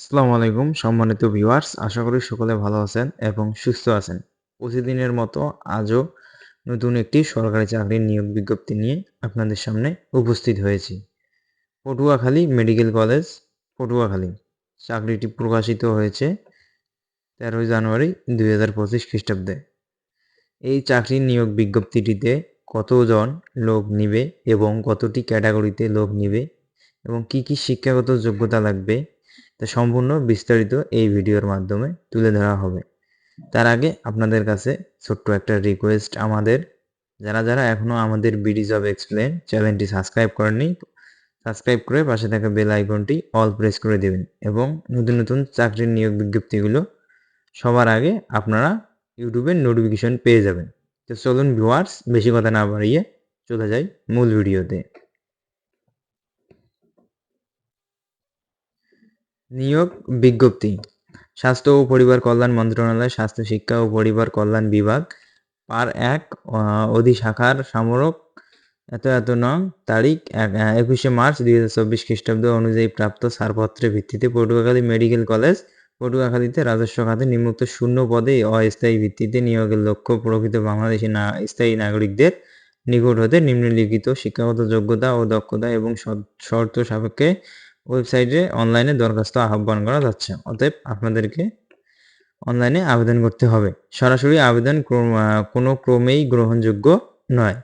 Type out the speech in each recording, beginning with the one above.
আসসালামু আলাইকুম, সম্মানিত ভিউয়ার্স। আশা করি সকলে ভালো আছেন এবং সুস্থ আছেন। প্রতিদিনের মতো আজও নতুন একটি সরকারি চাকরির নিয়োগ বিজ্ঞপ্তি নিয়ে আপনাদের সামনে উপস্থিত হয়েছি। Patuakhali medical college, Patuakhali. চাকরিটি প্রকাশিত হয়েছে তেরোই জানুয়ারি দুই হাজার পঁচিশ খ্রিস্টাব্দে। এই চাকরির নিয়োগ বিজ্ঞপ্তিটিতে কতজন লোক নিবে এবং কতটি ক্যাটাগরিতে লোক নিবে এবং কি কি শিক্ষাগত যোগ্যতা লাগবে তা সম্পূর্ণ বিস্তারিত এই ভিডিওর মাধ্যমে তুলে ধরা হবে। তার আগে আপনাদের কাছে ছোট্ট একটা রিকোয়েস্ট আমাদের। যারা যারা এখনও আমাদের বিডি জব এক্সপ্লেন চ্যানেলটি সাবস্ক্রাইব করেননি সাবস্ক্রাইব করে পাশে থাকা বেল আইকনটি অল প্রেস করে দেবেন এবং নতুন নতুন চাকরির নিয়োগ বিজ্ঞপ্তিগুলো সবার আগে আপনারা ইউটিউবের নোটিফিকেশন পেয়ে যাবেন। তো চলুন ভিউয়ার্স বেশি কথা না বাড়িয়ে চলে যাই মূল ভিডিওতে। নিয়োগ বিজ্ঞপ্তি। স্বাস্থ্য ও পরিবার কল্যাণ মন্ত্রণালয়, স্বাস্থ্য শিক্ষা ও পরিবার কল্যাণ বিভাগ, পার এক অধিশাখার সামরক, এত এত নং তারিখ একুশে মার্চ দুই হাজার চব্বিশ খ্রিস্টাব্দ অনুযায়ী প্রাপ্ত ছাড়পত্রের ভিত্তিতে পটুয়াখালী মেডিকেল কলেজ, পটুয়াখালীতে রাজস্ব খাতে নিম্নোক্ত শূন্য পদে অস্থায়ী ভিত্তিতে নিয়োগের লক্ষ্য প্রকৃত বাংলাদেশি না, স্থায়ী নাগরিকদের নিকট হতে নিম্নলিখিত শিক্ষাগত যোগ্যতা ও দক্ষতা এবং শর্ত সাপেক্ষে ওয়েবসাইটে অনলাইনে দরখাস্ত আহ্বান করা যাচ্ছে। অতএব আপনাদেরকে অনলাইনে আবেদন করতে হবে। সরাসরি আবেদন কোনো ক্রমেই গ্রহণযোগ্য নয়।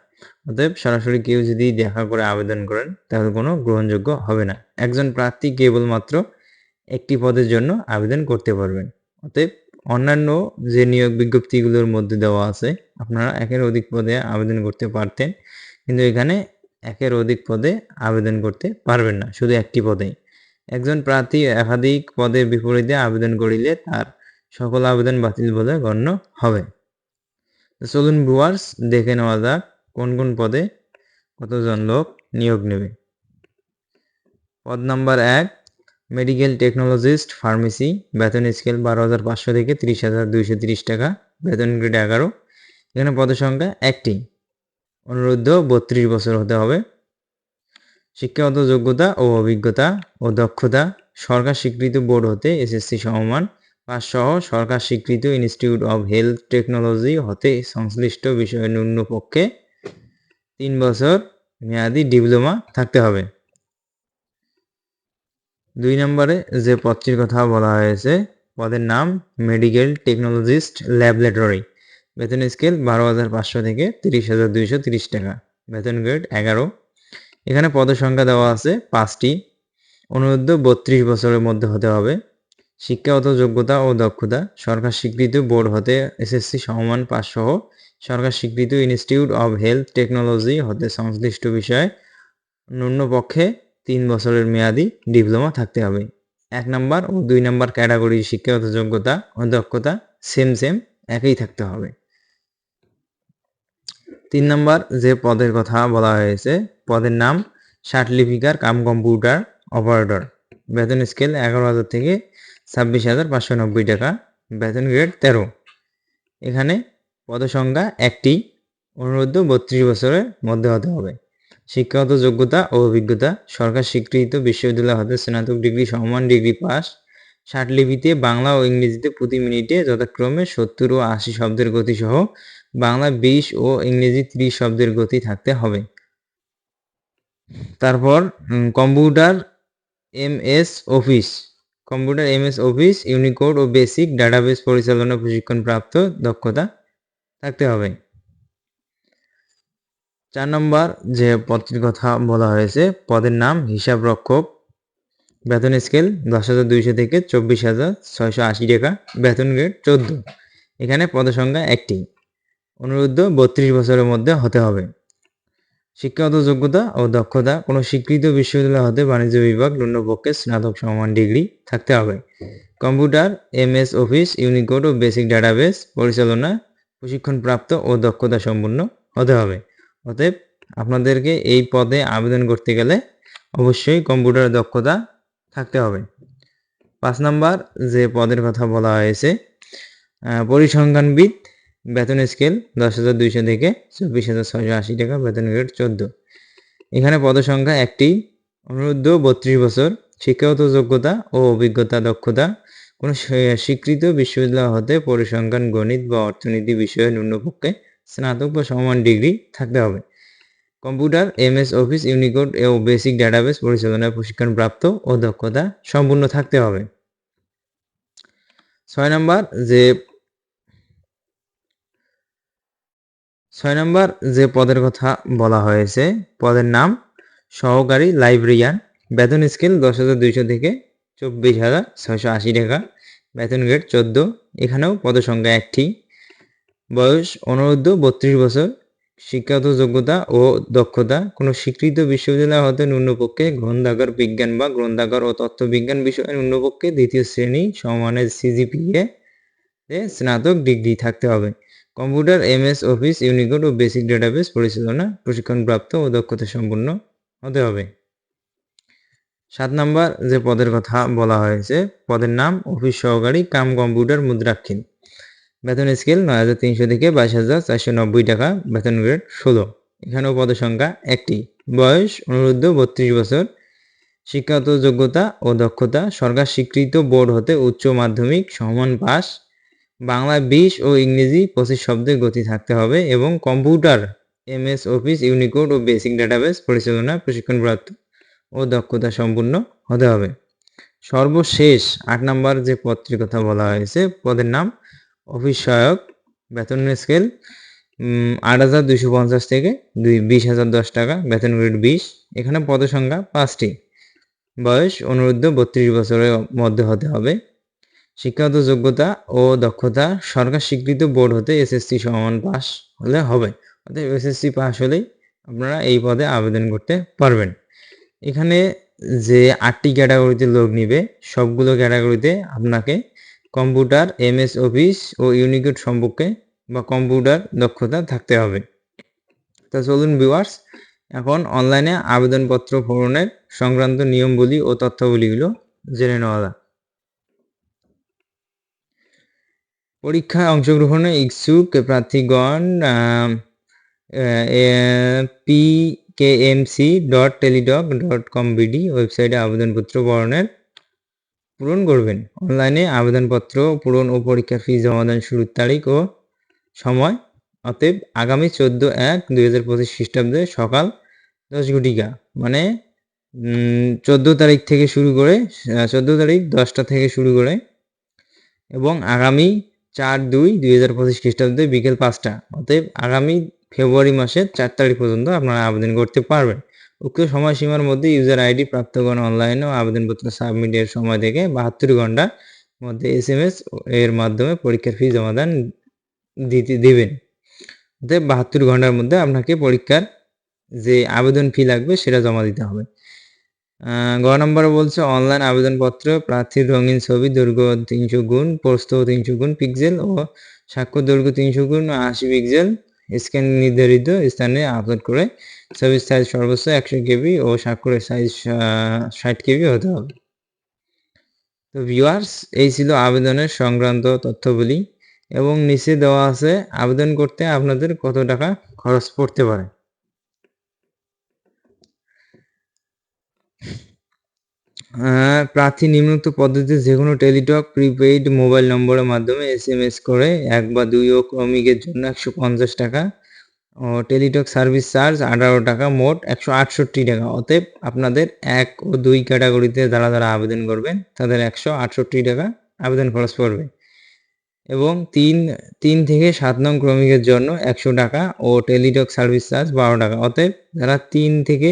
অতএব সরাসরি কেউ যদি দেখা করে আবেদন করেন, তাহলে কোনো গ্রহণযোগ্য হবে না। একজন প্রার্থী কেবলমাত্র একটি পদের জন্য আবেদন করতে পারবেন। অতএব অন্যান্য যে নিয়োগ বিজ্ঞপ্তিগুলোর মধ্যে দেওয়া আছে, আপনারা একের অধিক পদে আবেদন করতে পারতেন। কিন্তু এখানে একের অধিক পদে আবেদন করতে পারবেন না, শুধু একটি পদেই। একজন প্রার্থী একাধিক পদের বিপরীতে আবেদন করিলে তার সকল আবেদন বাতিল বলে গণ্য হবে। চলুন বুয়ার্স দেখে নেওয়া যাক কোন কোন পদে কতজন লোক নিয়োগ নেবে। পদ নাম্বার এক, মেডিকেল টেকনোলজিস্ট ফার্মেসি, বেতন স্কেল বারো হাজার পাঁচশো থেকে তিরিশ হাজার দুইশো তিরিশ টাকা, বেতন গ্রেড এগারো। এখানে পদের সংখ্যা একটি। অনুরোধ বত্রিশ বছর হতে হবে। শিক্ষাগত যোগ্যতা ও অভিজ্ঞতা ও দক্ষতা, সরকার স্বীকৃত বোর্ড হতে এসএসসি সমমান পাস সহ সরকার স্বীকৃত ইনস্টিটিউট অব হেলথ টেকনোলজি হতে সংশ্লিষ্ট বিষয়ে ন্যূনপক্ষে তিন বছর মেয়াদি ডিপ্লোমা থাকতে হবে। দুই নম্বরে যে পদটির কথা বলা হয়েছে, পদের নাম মেডিকেল টেকনোলজিস্ট ল্যাবরেটরি। বেতন স্কেল বারো হাজার পাঁচশো থেকে তিরিশ হাজার দুইশো তিরিশ টাকা। বেতন গ্রেড এগারো। এখানে পদের সংখ্যা দেওয়া আছে পাঁচটি। অনুরোধ বত্রিশ বছরের মধ্যে হতে হবে। শিক্ষাগত যোগ্যতা ও দক্ষতা। সরকার স্বীকৃত বোর্ড হতে এসএসসি সমমান পাস সহ সরকার স্বীকৃত ইনস্টিটিউট অব হেলথ টেকনোলজি হতে সংশ্লিষ্ট বিষয়ে ন্যূনপক্ষে তিন বছরের মেয়াদি ডিপ্লোমা থাকতে হবে। এক নম্বর ও দুই নম্বর ক্যাটাগরির শিক্ষাগত যোগ্যতা ও দক্ষতা সেম সেম একই থাকতে হবে। তিন নম্বর যে পদের কথা বলা হয়েছে, পদের নাম লিপিকার কাম কম্পিউটার অপারেটর। বেতন স্কেল এগারো হাজার থেকে ছাব্বিশ হাজার পাঁচশো নব্বই টাকা, বেতন গ্রেড তেরো। এখানে পদসংখ্যা একটি, অনুরোধ বত্রিশ বছরের মধ্যে হতে হবে। শিক্ষাগত যোগ্যতা ও অভিজ্ঞতা, সরকার স্বীকৃত বিশ্ববিদ্যালয় হতে স্নাতক ডিগ্রি, সমান ডিগ্রি পাস। লিপিতে বাংলা ও ইংরেজিতে প্রতি মিনিটে যথাক্রমে সত্তর ও আশি শব্দের গতিসহ বাংলা বিশ ও ইংরেজি ত্রিশ শব্দের গতি থাকতে হবে। তারপর computer M S office. Computer M S office, Unicode ও বেসিক ডাটাবেস পরিচালনা প্রশিক্ষণপ্রাপ্ত দক্ষতা থাকতে হবে। চার নম্বর যে পদটির কথা বলা হয়েছে, পদের নাম হিসাব রক্ষক। বেতন স্কেল দশ হাজার দুইশো থেকে চব্বিশ হাজার ছয়শো আশি টাকা, বেতন গ্রেড চোদ্দ। এখানে পদসংখ্যা একটি। অনুরোধ বত্রিশ বছরের মধ্যে হতে হবে। শিক্ষাগত যোগ্যতা ও দক্ষতা, কোনো স্বীকৃত বিশ্ববিদ্যালয় হতে বাণিজ্য বিভাগ ন্যূনপক্ষে স্নাতক সমান ডিগ্রি থাকতে হবে। Computer M S office, Unicode ও বেসিক ডাটাবেস পরিচালনা, প্রশিক্ষণপ্রাপ্ত ও দক্ষতা সম্পন্ন হতে হবে। অতএব আপনাদেরকে এই পদে আবেদন করতে গেলে অবশ্যই কম্পিউটার দক্ষতা থাকতে হবে। পাঁচ নাম্বার যে পদের কথা বলা হয়েছে পরিসংখ্যানবিদ বেতন স্কেল দশ হাজার দুইশো থেকে চব্বিশ হাজার ছয়শো আশি টাকা, বেতন গ্রেড চোদ্দ। এখানে পদসংখ্যা একটি, অনুরুদ্ধ বত্রিশ বছর, শিক্ষাগত যোগ্যতা ও অভিজ্ঞতা দক্ষতা। কোনো স্বীকৃত বিশ্ববিদ্যালয় হতে পরিসংখ্যান, গণিত বা অর্থনীতি বিষয়ে ন্যূনপক্ষে স্নাতক বা সমান ডিগ্রি থাকতে হবে। কম্পিউটার, এমএস অফিস, ইউনিকোড ও বেসিক ডাটাবেস পরিচালনায় প্রশিক্ষণপ্রাপ্ত ও দক্ষতা সম্পূর্ণ থাকতে হবে। ছয় নম্বর, যে ছয় নম্বর, যে পদের কথা বলা হয়েছে, পদের নাম সহকারী লাইব্রেরিয়ান, বেতন স্কেল দশ হাজার দুইশো থেকে চব্বিশ হাজার ছয়শো আশি টাকা, বেতন গ্রেড চোদ্দ। এখানেও পদসংখ্যা একটি। বয়স অনূর্ধ্ব বত্রিশ বছর। শিক্ষাগত যোগ্যতা ও দক্ষতা। কোনো স্বীকৃত বিশ্ববিদ্যালয় হতে ন্যূনপক্ষে গ্রন্থাগার বিজ্ঞান বা গ্রন্থাগার ও তত্ত্ববিজ্ঞান বিষয়ে ন্যূনপক্ষে দ্বিতীয় শ্রেণি সমানের সিজিপিএ স্নাতক ডিগ্রি থাকতে হবে। কম্পিউটার, এমএস, অফিস, ইউনিকোড ও বেসিক ডেটাবেস পরিচালনা, প্রশিক্ষণপ্রাপ্ত ও দক্ষতা সম্পন্ন হতে হবে। সাত নাম্বার যে পদের কথা বলা হয়েছে, পদের নাম, অফিস সহকারী, কাম কম্পিউটার মুদ্রাক্ষীণ বেতন স্কেল নয় হাজার তিনশো থেকে বাইশ হাজার চারশো নব্বই টাকা, বেতন গ্রেড ষোলো। এখানেও পদের সংখ্যা একটি। বয়স, অনুরুদ্ধ, বত্রিশ বছর। শিক্ষাগত যোগ্যতা ও দক্ষতা, সরকার স্বীকৃত বোর্ড হতে উচ্চ মাধ্যমিক, সমান পাস। বাংলা বিশ ও ইংরেজি পঁচিশ শব্দের গতি থাকতে হবে এবং কম্পিউটার, এমএস অফিস, ইউনিকোড ও বেসিক ডাটাবেস পরিচালনা প্রশিক্ষণপ্রাপ্ত ও দক্ষতা সম্পূর্ণ হতে হবে। সর্বশেষ আট নম্বর যে পদটির কথা বলা হয়েছে, পদের নাম অফিস সহায়ক বেতন স্কেল আট হাজার দুইশো পঞ্চাশ থেকে দুই, বিশ হাজার দশ টাকা, বেতন গ্রেড বিশ। এখানে পদসংখ্যা পাঁচটি। বয়স অনুরুদ্ধ বত্রিশ বছরের মধ্যে হতে হবে। শিক্ষাগত যোগ্যতা ও দক্ষতা সরকার স্বীকৃত বোর্ড হতে এসএসসি সমান পাস হলে হবে। অর্থাৎ এসএসসি পাস হলেই আপনারা এই পদে আবেদন করতে পারবেন। এখানে যে আটটি ক্যাটাগরিতে লোক নিবে, সবগুলো ক্যাটাগরিতে আপনাকে কম্পিউটার এমএস অফিস ও ইউনিকোড সম্পর্কে বা কম্পিউটার দক্ষতা থাকতে হবে। তা চলুন ভিউয়ার্স এখন অনলাইনে আবেদনপত্র পূরণের সংক্রান্ত নিয়মগুলি ও তথ্যাবলীগুলো জেনে নেওয়া যাক। পরীক্ষায় অংশগ্রহণে ইচ্ছুক প্রার্থীগণ P K M C dot teledoc dot com BD ওয়েবসাইটে আবেদনপত্র পূরণের পূরণ করবেন। অনলাইনে আবেদনপত্র পূরণ ও পরীক্ষা ফি জমাদান শুরুর তারিখ ও সময় অতএব আগামী চোদ্দ এক দুই হাজার পঁচিশ খ্রিস্টাব্দে সকাল দশ ঘটিকা মানে চোদ্দ তারিখ থেকে শুরু করে চোদ্দ তারিখ দশটা থেকে শুরু করে এবং আগামী চার দুই দুই হাজার পঁচিশ খ্রিস্টাব্দে বিকেল পাঁচটা। অতএব আগামী ফেব্রুয়ারি মাসের চার তারিখ পর্যন্ত আপনারা আবেদন করতে পারবেন। উক্ত সময়সীমার মধ্যে ইউজার আইডি প্রাপ্তগণ অনলাইনে আবেদনপত্র সাবমিটের সময় থেকে বাহাত্তর ঘণ্টার মধ্যে এস এম এস এর মাধ্যমে পরীক্ষার ফি জমাদান দিতে দেবেন। অতএব বাহাত্তর ঘণ্টার মধ্যে আপনাকে পরীক্ষার যে আবেদন ফি লাগবে সেটা জমা দিতে হবে। গ নম্বরে বলছে অনলাইন আবেদনপত্র প্রার্থীর রঙিন ছবি, দৈর্ঘ্য তিনশো গুণ, প্রস্থ তিনশো গুণ পিক্সেল ও স্বাক্ষর দৈর্ঘ্য তিনশো গুণ, আশি পিক্সেল স্ক্যান নির্ধারিত স্থানে আপলোড করে ছবির সাইজ সর্বোচ্চ একশো কেবি ও স্বাক্ষরের সাইজ ষাট কেবি হতে হবে। তো ভিউয়ার্স এই ছিল আবেদনের সংক্রান্ত তথ্যগুলি এবং নিচে দেওয়া আছে, আবেদন করতে আপনাদের কত টাকা খরচ পড়তে পারে। প্রার্থী নিম্নোক্ত পদ্ধতিতে যে কোনো টেলিটক, প্রিপেইড মোবাইল নম্বরের মাধ্যমে এস এম এস করে এক বা দুই ও ক্রমিকের জন্য একশো পঞ্চাশ টাকা ও টেলিটক সার্ভিস চার্জ আঠারো টাকা, মোট একশো আটষট্টি টাকা। অতএব আপনাদের এক ও দুই ক্যাটাগরিতে যারা যারা আবেদন করবেন, তাদের একশো আটষট্টি টাকা আবেদন খরচ পড়বে। এবং তিন তিন থেকে সাত নং ক্রমিকের জন্য একশো টাকা ও টেলিটক সার্ভিস চার্জ বারো টাকা। অতএব যারা তিন থেকে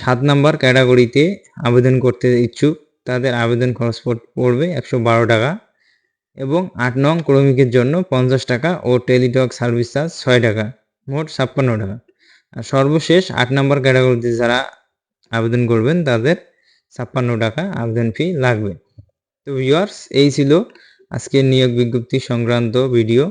সাত নাম্বার ক্যাটাগরিতে আবেদন করতে ইচ্ছুক, তাদের আবেদন খরচ পড়বে একশো বারো টাকা এবং আট নং ক্রমিকের জন্য পঞ্চাশ টাকা ও টেলিটক সার্ভিস চার্জ ছয় টাকা, মোট ছাপ্পান্ন টাকা। আর সর্বশেষ আট নম্বর ক্যাটাগরিতে যারা আবেদন করবেন, তাদের ছাপ্পান্ন টাকা আবেদন ফি লাগবে। তো ভিউয়ার্স এই ছিল আজকের নিয়োগ বিজ্ঞপ্তি সংক্রান্ত ভিডিও।